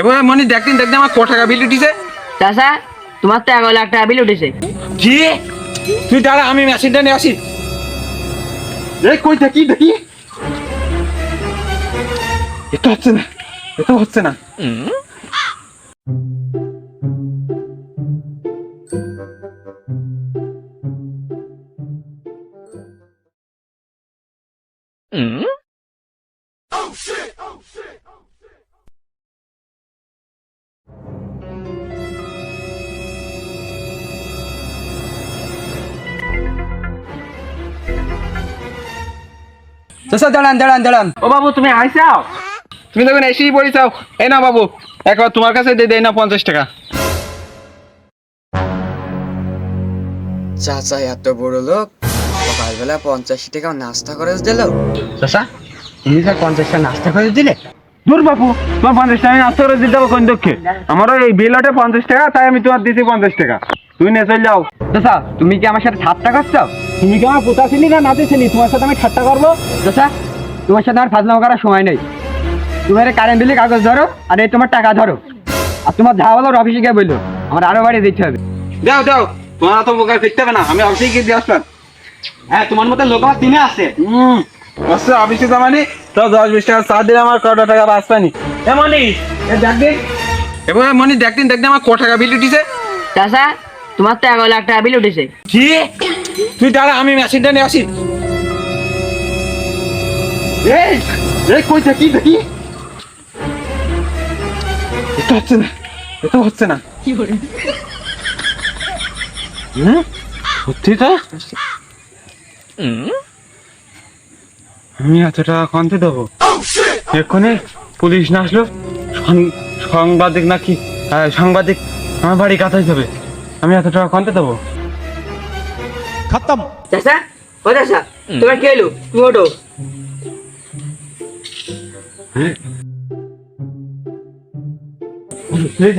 এবার মনে দেখদিন দেখদিন আমার ক টাকা বিল উঠিছে? চাষা তোমার তো এগারো লাখ টাকা বিল উঠেছে। কি? তুই দাঁড়া আমি মেশিনটা নিয়ে আসি। এই কই দেখি? দেখি এটা হচ্ছে না এটা হচ্ছে না। চাচা দাঁড়ান দাঁড়ান দাঁড়ান। ও বাবু তুমি আইসাও? তুমি দেখবেন এসেই পড়েছাও এই না বাবু একবার তোমার কাছে দিয়ে দেয় না পঞ্চাশ টাকা। চাচা এত বড় লোক? সকালবেলা পঞ্চাশ টাকা নাস্তা করে দিল? চাচা তুমি স্যার পঞ্চাশটা নাস্তা করে দিলে? দূর বাবু তোমার পঞ্চাশ টাকা আমি নাস্তা করে দিতে কোন দক্ষে আমারও এই বিল ওঠে পঞ্চাশ টাকা তাই আমি তোমার দিছি পঞ্চাশ টাকা। তুমি নিয়ে চলে যাও। চাচা তুমি কি আমার সাথে ঠাট্টা করছ? তুমি কি আমার পোতা ছিলি না নাতে ছিলি তোমার সাথে আমি ঠাট্টা করব? চাচা তোমার সাথে আমার ফাজলামো করার সময় নেই। তোমার কারেন্ট বিলের কাগজ ধরো আর এই তোমার টাকা ধরো। আর তোমার যা বলো অফিসে গিয়ে বলল আমার আরও বাড়ি দিতে হবে। দাও দাও তোমার তো বোকার ফিরতে হবে না আমি অফিসে গিয়ে দিয়ে আসলাম। হ্যাঁ তোমার মতো লোক আমার তিনে আছে। হুম বসে অফিসে যাবানি তো দশ বিশ টাকা চা দিলে আমার কত টাকা বাঁচবানি এ মনি এ এবার মনি দেখদিন দেখদিন আমার ক টাকা বিল উঠিছে? চাষা তোমার তো এগারো লাখ টাকা বিল উঠেছে। কি? তুই দাঁড়া আমি মেশিনটা নিয়ে আসি। এই এই কই দেখি দেখি? এটা হচ্ছে না এটা হচ্ছে না। হুম? সত্যি তো আমি এত টাকা কমতে দেবো? এক্ষুনি পুলিশ না আসলো সাংবাদিক নাকি সাংবাদিক আমার বাড়ি কাতাই যাবে? আমি এত টাকা কমতে দেবো? চাষা ও চাষা তোমার কি হলো? তুমি ওঠো।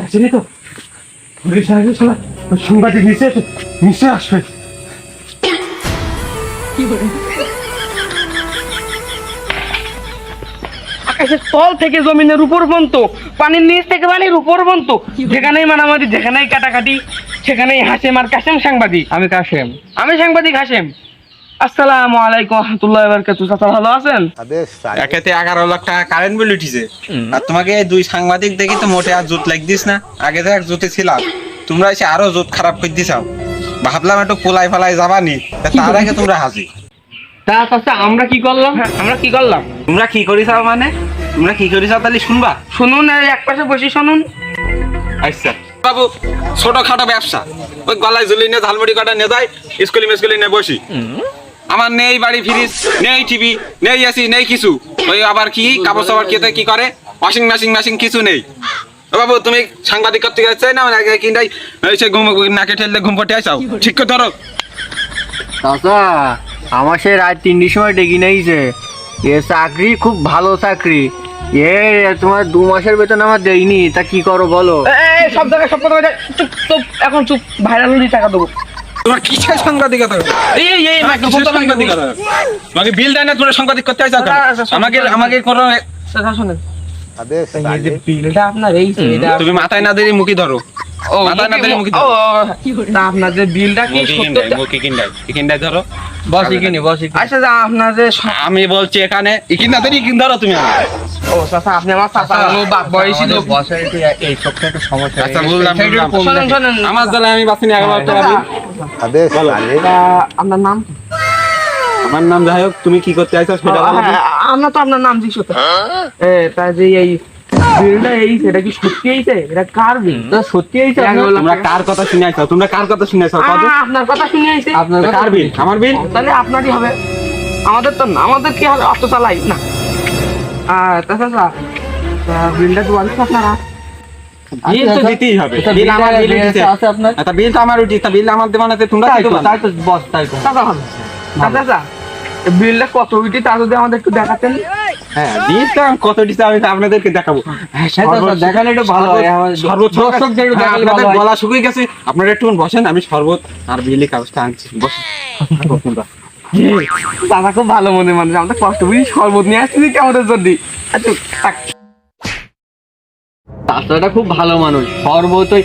আসেনি তো। পুলিশ আসবে সাংবাদিক নিচে এসে- নিচে আসবে। আকাশের তল থেকে জমিনের উপর পানির নিচ থেকে পানির উপর যেখানেই মারামারি যেখানেই কাটাকাটি সেখানেই হাসেম আর কাসেম সাংবাদিক। আমি কাশেম আমি সাংবাদিক হাসেম। আসসালামু আলাইকুম রহমতুল্লাহ বারকাতু চাচা ভালো আছেন? একেতে এগারো লাখ টাকা কারেন্ট বিল উঠিছে। আর তোমাকে দুই সাংবাদিক দেখি তো মোটে আর জুত লাগ দিস না। আগে তো এক জুতে ছিলাম। তোমরা এসে আরও জুত খারাপ করে দিছাও। ভাবলাম একটু পোলাই ফালাই যাবানি। তা তার আগে তোমরা হাজি তা চাচা আমরা কি করলাম? আমরা কি করলাম? তোমরা কি করিসাও মানে? তোমরা কি করিসাও তাহলে শুনবা? শুনুন এই এক পাশে বসে শুনুন। আচ্ছা। বাবু ছোট খাটো ব্যবসা। ওই গলায় ঝুলি নিয়ে ঝালমুড়ি কাটা নিয়ে যায় স্কুলি মিস্কুলি নিয়ে বসি। আমার নেই বাড়ি ফ্রিজ নেই টিভি নেই এসি নেই কিছু। ওই আবার কি কাপড় সাপড় খেতে কি করে? ওয়াশিং মেশিন মেশিন কিছু নেই। বাবু তুমি সাংবাদিক করতে গেছে না মানে কিনটাই সে ঘুম নাকে ঠেললে ঘুম পড়তে আইসাও। ঠিক করে ধরো। চাচা আমার সে রাত তিনটির সময় ডেকে নিয়েছে। এ চাকরি খুব ভালো চাকরি। এ তোমার দু মাসের বেতন আমার দেয়নি তা কি করো বলো? সব জায়গায় সব কথা চুপ চুপ এখন চুপ। ভাইরাল হলে টাকা দেবো। তোমার কিসের সাংবাদিকতা? এই এই, এই তোমার মাইক্রোফোন কিসের সাংবাদিকতা? তোমাকে বিল দেয় না তোমরা সাংবাদিক করতে আইসাও আমাকে আমাকে কোনো যে বিলটা আপনার এই এটা তুমি মাথায় না দিয়ে মুখি ধরো। ও, না। দিলে মুখি তা আপনার যে বিলটা কি মুখি কিনডাই কিনডাই কিনডাই ধরো। বস এখানে বস এখানে। আচ্ছা যা আপনার যে আমি বলছি এখানে ইকিন না ধরি ইকিন ধরো তুমি আমাকে। ও চাচা আপনি আমার চাচা হলো বাপ বয়সী লোক। আমাদের এই সপ্তাহে একটু সমস্যা আচ্ছা, আমার জ্বালায় আমি টাকা দিন। আপনার নাম? আমার নাম যাই হোক তুমি কি করতে আইছো সেটা। হ্যাঁ, আমরা তো আপনার নাম জিজ্ঞেস করতে এ তা যে এই বিলটা এই সেটা কি সত্যি এইছে এটা কার বিল তা সত্যি এই তো এগারো লাখ তোমরা কার কথা শুনে আইছো? তোমরা কার কথা শুনে আইছো? কত আপনার কথা শুনে আইছে। আপনার কার বিল আমার বিল তাহলে আপনারই হবে। আমাদের তো না আমাদের কি হবে? অটো চালাই না। আর তা বিলটা তো। আনছে আপনারা? বিল তো দিতেই হবে। বিল আমার বিল বিল আছে আপনার। বিল তো আমার উঠিছে বিল আমার দেওয়া তোমরা তাই কি দেবা তাই তো বস তাই তো। চাচা ভালো চাচা চাচা বিলটা কত উঠি তা যদি আমাদের একটু দেখাতেন? হ্যাঁ বিল কত দিছে আমি আপনাদেরকে দেখাবো। হ্যাঁ, দেখালে একটু ভালো হয়। সর্বোচ্চ দর্শকদের একটু দেখালে আপনাদের গলা শুকিয়ে গেছে। আপনারা একটু বসেন আমি শরবত আর বিলি কাগজটা আনছি। বসেন। তোমরা। খুব ভালো মনে মানুষ। আমাদের কষ্ট বুঝি শরবত নিয়ে আসছি কি আমাদের জন্য? আচ্ছা। খুব ভালো মানুষ সর্বতই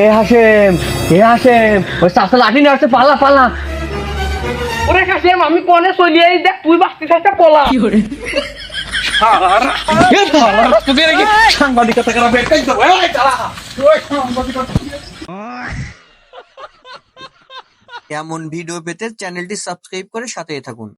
এ হাসেম এ হাসেম। ওই চাচা লাঠি নিয়ে আসছে পালা পালা। ওরে কাশেম আমি চলিয়ে দেখ তুই বাঁচতে থাকতে পলা। সাংবাদিকতা করা বেকার এমন ভিডিও পেতে চ্যানেলটি সাবস্ক্রাইব করে সাথে থাকুন।